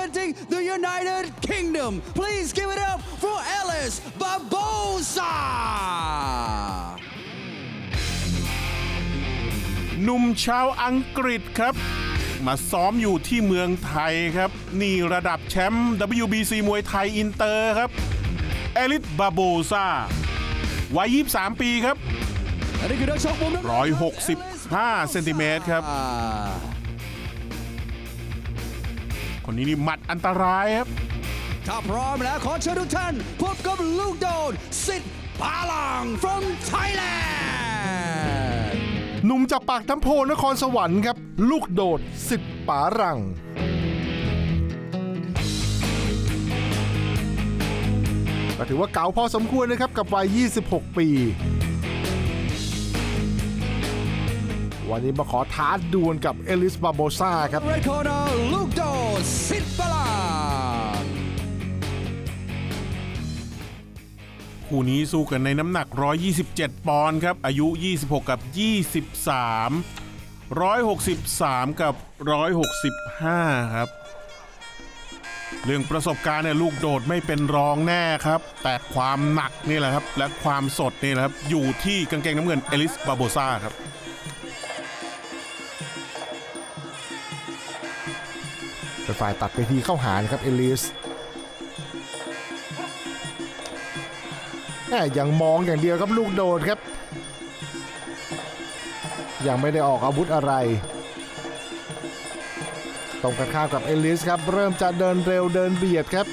representing the United Kingdom. Please give it up for Ellis Barbosa. หนุ่มชาวอังกฤษครับ มาซ้อมอยู่ที่เมืองไทยครับ นี่ระดับแชมป์ WBC มวยไทยอินเตอร์ครับ เอลิสบาโบซาวัย 23 ปีครับ และนี่คือนักชกมุมน้ำเงิน165เซนติเมตรครับ อ่า คนนี้นี่หมัดอันตรายครับ ถ้าพร้อมแล้วขอเชิญทุกท่านพบกับลูกโดนสิทธิ์ปาลัง from Thailand หนุ่มจากปากน้ำโพนครสวรรค์ครับ ลูกโดดสิบป๋ารัง ก็ถือว่าเก๋าพอสมควรนะครับกับวัย 26 ปี วันนี้มาขอท้าดวลกับเอลิสบาโบซาครับ Red corner ลูกโดนสิทธิ์ปาลังคู่นี้สู้กันในน้ำหนัก 127 ปอนด์ครับ อายุ 26 กับ 23 163 กับ 165 ครับ เรื่องประสบการณ์เนี่ยลูกโดดไม่เป็นรองแน่ครับ แต่ความหนักนี่แหละครับ และความสดนี่แหละครับ อยู่ที่กางเกงน้ำเงินเอลิสบาโบซาครับ เป็นฝ่ายตัดไปทีเข้าหานะครับเอลิสแหม่ยังมองอย่างเดียวครับลูกโดดครับ ยังไม่ได้ออกอาวุธอะไร ตรงกันข้ามกับเอลิสครับ เริ่มจะเดินเร็วเดินเบียดครับ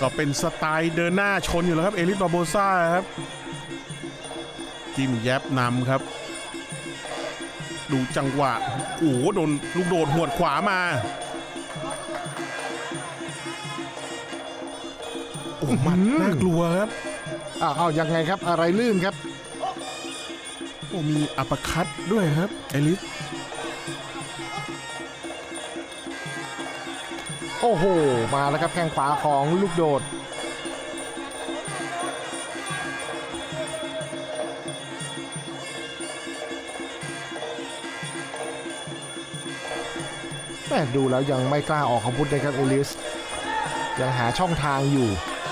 ก็เป็นสไตล์เดินหน้าชนอยู่แล้วครับ เอลิสบาโบซ่าครับ จิ้มแยบนำครับ ดูจังหวะโอ้โหโดนลูกโดดหวดขวามาโอ้โหหมัดน่ากลัวครับอ้าวอ้าวยังไงครับอะไรลื่นครับโอ้มีอัปเปอร์คัตด้วยครับเอลิสโอ้โห มาแล้วครับแข้งขวาของลูกโดด แม่ดูแล้วยังไม่กล้าออกอาวุธนะครับเอลิส ยังหาช่องทางอยู่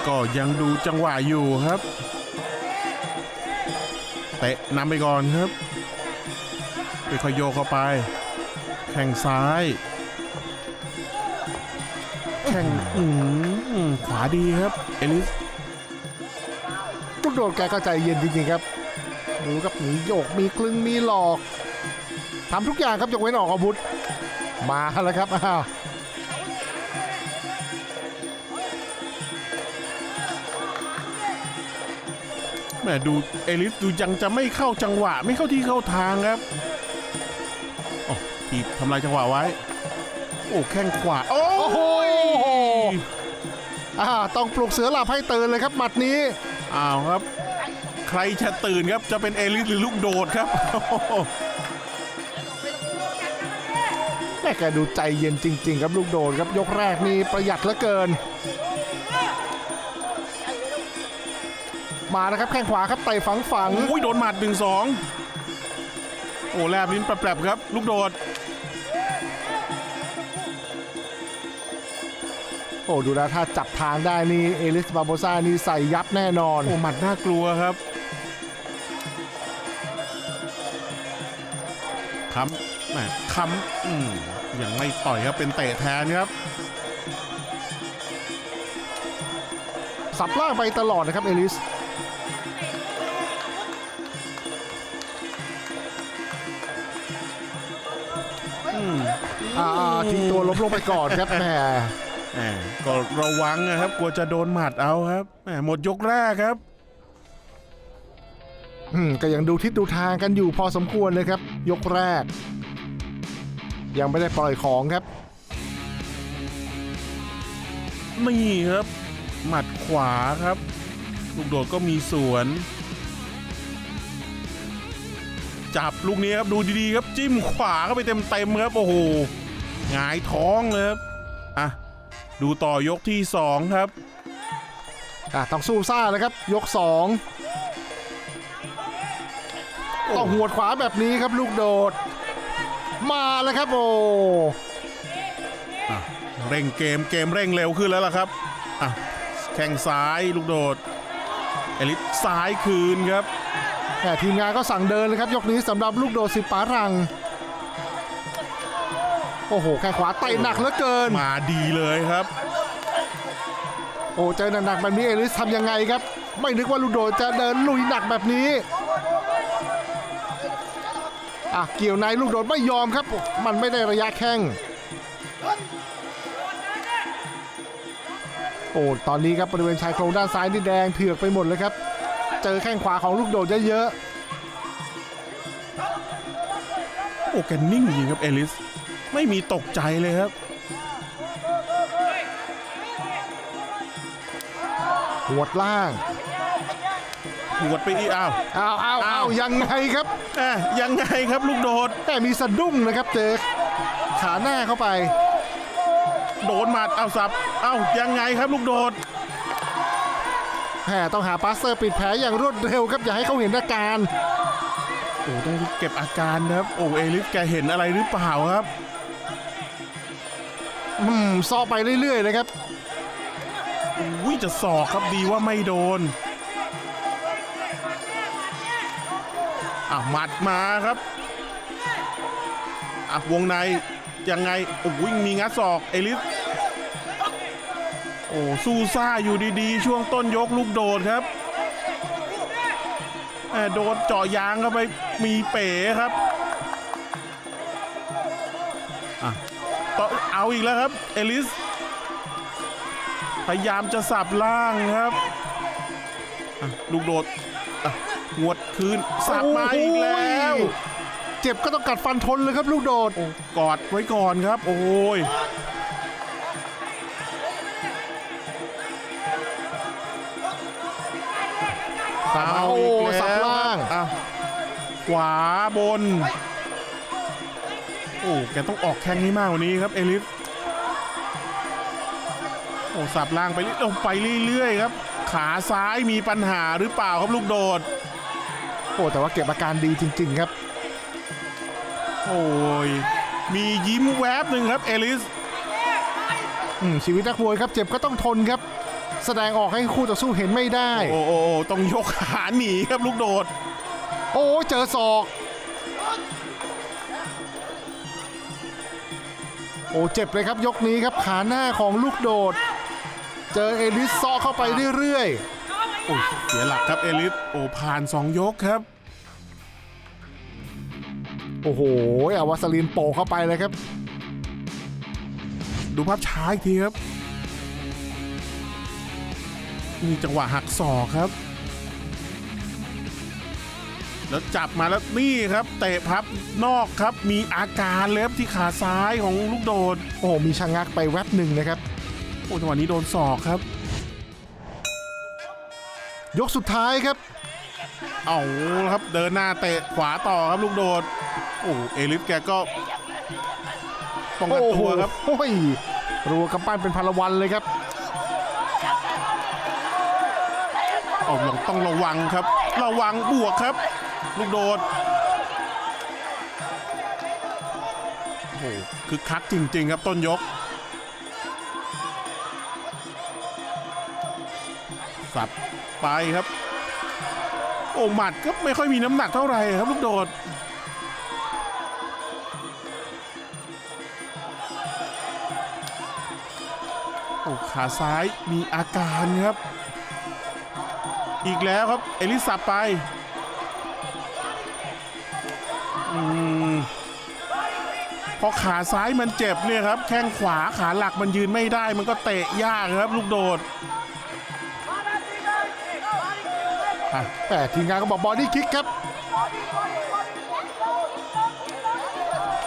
ก็ยังดูจังหวะอยู่ครับ เตะนำไปก่อนครับค่อยๆโยกเข้าไป แข่งซ้าย แข่งอืมขวาดีครับ เอลิสลูกโดดแกก็ใจเย็นจริงๆครับดูครับมีโยกมีกลึงมีหลอกทำทุกอย่างครับยกเว้นออกอาวุธ มาแล้วครับอ้าวแหมดูเอลิสดูยังจะไม่เข้าจังหวะ ไม่เข้าที่เข้าทางครับโอ้ทีบทำลายจังหวะไว้ โอ้แข้งขวาโอ้โอ้โหอ่าต้องปลุกเสือหลับให้ตื่นเลยครับหมัดนี้อ้าวครับ ใครจะตื่นครับจะเป็นเอลิสหรือลูกโดดครับ แม่แกดูใจเย็นจริง ๆ ครับลูกโดดครับยกแรกนี่ประหยัดเหลือเกิน มานะครับแข้งขวาครับเตะฝังฝังโอ้ยโดนหมัดหนึ่งสองโอ้แลบลิ้นแปรบๆครับ ลูกโดดโอ้ดูแล้วถ้าจับทางได้นี่เอลิสบาโบซานี่ใส่ยับแน่นอนโอ้หมัดน่ากลัวครับ แหมค้ำอืมยังไม่ต่อยครับเป็นเตะแทนครับ สับล่างไปตลอดนะครับเอลิสอ่าทิ้งตัวล้มลงไปก่อนครับแหมแหมก็ระวังนะครับ กลัวจะโดนหมัดเอาครับแหมหมดยกแรกครับอืมก็ยังดูทิศดูทางกันอยู่พอสมควรเลยครับ ยกแรก ยังไม่ได้ปล่อยของครับ นี่ครับ หมัดขวาครับ ลูกโดดก็มีสวน จับลูกนี้ครับดูดีๆครับจิ้มขวาเข้าไปเต็มๆครับ โอ้โหหงายท้องเลยครับอะดูต่อยกที่สองครับอะต้องสู้ซ่าเลยครับ ยกสองต้องหวดขวาแบบนี้ครับลูกโดด มาแล้วครับโอ้อะเร่งเกมเกมเร่งเร็วขึ้นแล้วล่ะครับอะแข้งซ้ายลูกโดดเอลิสซ้ายคืนครับแต่ทีมงานก็สั่งเดินเลยครับ ยกนี้สำหรับลูกโดดสิบป๋ารัง โอ้โหแข้งขวาเตะหนักเหลือเกิน มาดีเลยครับ โอ้เจอหนักๆแบบนี้เอลิสทำยังไงครับ ไม่นึกว่าลูกโดดจะเดินลุยหนักแบบนี้ อะเกี่ยวในลูกโดดไม่ยอมครับ มันไม่ได้ระยะแข้งโอ้ตอนนี้ครับบริเวณชายโครงด้านซ้ายนี่แดงเถือกไปหมดเลยครับ เจอแข้งขวาของลูกโดดเยอะโอ้แกนิ่งจริงครับเอลิส ไม่มีตกใจเลยครับๆหัวดล่างหวดไปอีกอ้าวอ้าวอ้าวอ้าวยังไงครับแอะยังไงครับลูกโดด แต่มีสะดุ้งนะครับเจอขาหน้าเข้าไป โดนหมัดเอาสับ เอ้ายังไงครับลูกโดด แหมต้องหาปาสเตอร์ปิดแผลอย่างรวดเร็วครับอย่าให้เขาเห็นอาการ โอ้ต้องเก็บอาการนะครับ โอ้เอลิสแกเห็นอะไรหรือเปล่าครับ อืมซ้อไปเรื่อยๆเลยครับ อุ้ยจะศอกครับดีว่าไม่โดน อะหมัดมาครับอะวงในยังไงโอ้ยมีงัดศอกเอลิสโอ้สู้ซ่าอยู่ดีๆ ช่วงต้นยกลูกโดดครับแโดนเจาะยางเข้าไปมีเป๋ครับอะต่อเอาอีกแล้วครับ เอลิส พยายามจะสับล่างครับ ลูกโดด อะงวดคืนสับมาอีกแล้วโอ้ยเจ็บก็ต้องกัดฟันทนเลยครับลูกโดดโอ้กอดไว้ก่อนครับ โอ้ยเอาอีกแล้วสับล่างอะขวาบน โอ้แกต้องออกแข้งให้มากกว่านี้ครับ เอลิสโอ้สับล่างไปเรื่อยลงไปเรื่อยๆครับ ขาซ้ายมีปัญหาหรือเปล่าครับลูกโดด โอ้แต่ว่าเก็บอาการดีจริง ๆ ครับ โอ้ยมียิ้มแวบหนึ่งครับเอลิสอืมชีวิตนักมวยครับ เจ็บก็ต้องทนครับ แสดงออกให้คู่ต่อสู้เห็นไม่ได้ โอ้โอ้โอ้ต้องยกขาหนีครับลูกโดด โอ้เจอศอก โอ้เจ็บเลยครับยกนี้ครับขาหน้าของลูกโดด เจอเอลิสซอกเข้าไปเรื่อย โอ้ยเสียหลักครับเอลิสโอ้ผ่านสองยกครับๆโอ้โหเอาวาสลีนโปะเข้าไปเลยครับ ดูภาพช้าอีกทีครับนี่จังหวะหักศอกครับ แล้วจับมาแล้วนี่ครับเตะพับนอกครับ มีอาการเลยครับที่ขาซ้ายของลูกโดด โอ้โหมีชะงักไปแวบหนึ่งนะครับ โอ้จังหวะนี้โดนศอกครับ ยกสุดท้ายครับ เอาละครับเดินหน้าเตะขวาต่อครับลูกโดดโอ้เอลิสแกก็ป้องกันโอ้โหตัวครับโอ้ยรัวกำปั้นเป็นพลวันเลยครับเอาลองต้องระวังครับ ระวังบวกครับ ลูกโดดโอ้โหคือคักจริง ๆ ครับต้นยก สับไปครับ โอ้หมัดก็ไม่ค่อยมีน้ำหนักเท่าไหร่ครับลูกโดดโอ้ขาซ้ายมีอาการครับ อีกแล้วครับ เอลิสสับไปอพอขาซ้ายมันเจ็บเนี่ยครับ แข้งขวาขาหลักมันยืนไม่ได้ มันก็เตะยากครับ ลูกโดด อะแต่ทีมงานก็บอกบอดี้คิกครับ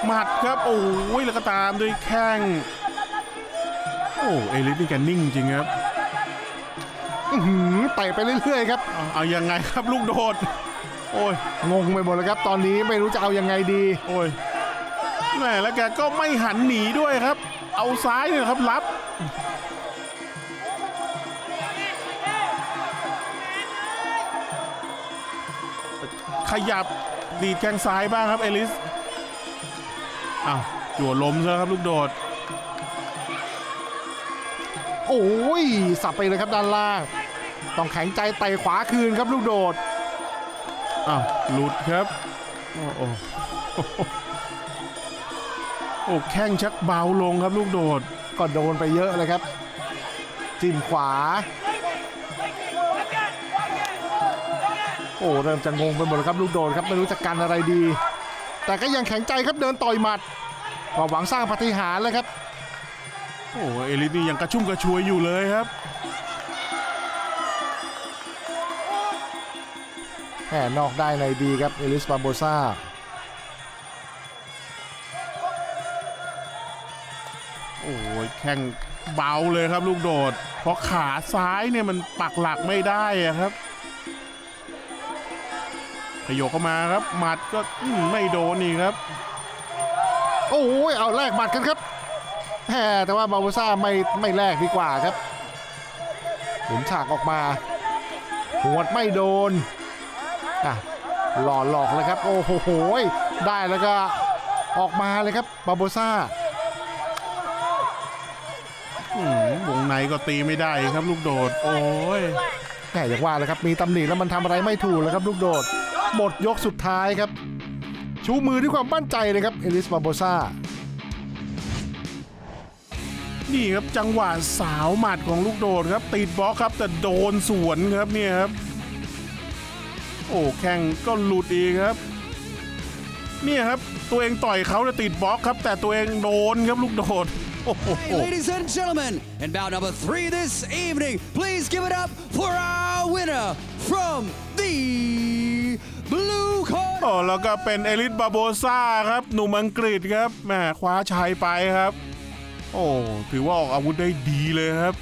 หมัดครับโอ้ยแล้วก็ตามด้วยแข้งโอ้เอลิสนี่แกนิ่งจริงครับอื้อหือเตะไปเรื่อยๆครับเอาเอายังไงครับลูกโดด โอ้ย งงไปหมดเลยครับ ตอนนี้ไม่รู้จะเอายังไงดี โอ้ยแหมแล้วแกก็ไม่หันหนีด้วยครับ เอาซ้ายเนี่ยครับรับ ขยับดีดแข้งซ้ายบ้างครับเอลิสอ้าวจั่วลมซะครับลูกโดด โอ้ยสับไปเลยครับด้านล่าง ต้องแข็งใจเตะขวาคืนครับลูกโดดอ้าวหลุดครับ โอ้โอ้โอ้แข้งชักเบาลงครับลูกโดด ก็โดนไปเยอะเลยครับ จิ้มขวา โอ้เริ่มจะงงไปหมดแล้วครับลูกโดดครับไม่รู้จะกันอะไรดี แต่ก็ยังแข็งใจครับเดินต่อยหมัดก็หวังสร้างปาฏิหารย์เลยครับ โอ้เอลิสนี่ยังกระชุ่มกระชวยอยู่เลยครับแหมนอกได้ในดีครับเอลิสบาโบซาโอ้ยแข้งเบาเลยครับลูกโดด เพราะขาซ้ายเนี่ยมันปักหลักไม่ได้อะครับ ขยกเข้ามาครับ หมัดก็อืมไม่โดนนี่ครับ โอ้ยเอาแลกหมัดกันครับแหมแต่ว่าบาโบซาไม่ไม่แลกดีกว่าครับหมุนฉากออกมาหัวดไม่โดนอะหล่อหลอกเลยครับ โอ้โหได้แล้วก็ออกมาเลยครับบาโบซาอืมวงในก็ตีไม่ได้ครับลูกโดด โอ้ยแหมอย่างว่าเลยครับ มีตำหนิแล้วมันทำอะไรไม่ถูกเลยครับลูกโดด หมดยกสุดท้ายครับ ชูมือด้วยความมั่นใจเลยครับ เอลิสบาโบซานี่ครับจังหวะสาวหมัดของลูกโดดครับ ติดบล็อกครับ แต่โดนสวนครับเนี่ยครับ โอ้แข้งก็หลุดอีกครับเนี่ยครับ ตัวเองต่อยเขาแต่ติดบล็อกครับ แต่ตัวเองโดนครับลูกโดดโอ้โห Hey, ladies and gentlemen, in bout number three this evening, please give it up for our winner from the blue corner. โอ้แล้วก็เป็นเอลิสบาโบซ่าครับ หนุ่มอังกฤษครับแหมคว้าชัยไปครับ โอ้ถือว่าออกอาวุธได้ดีเลยครับ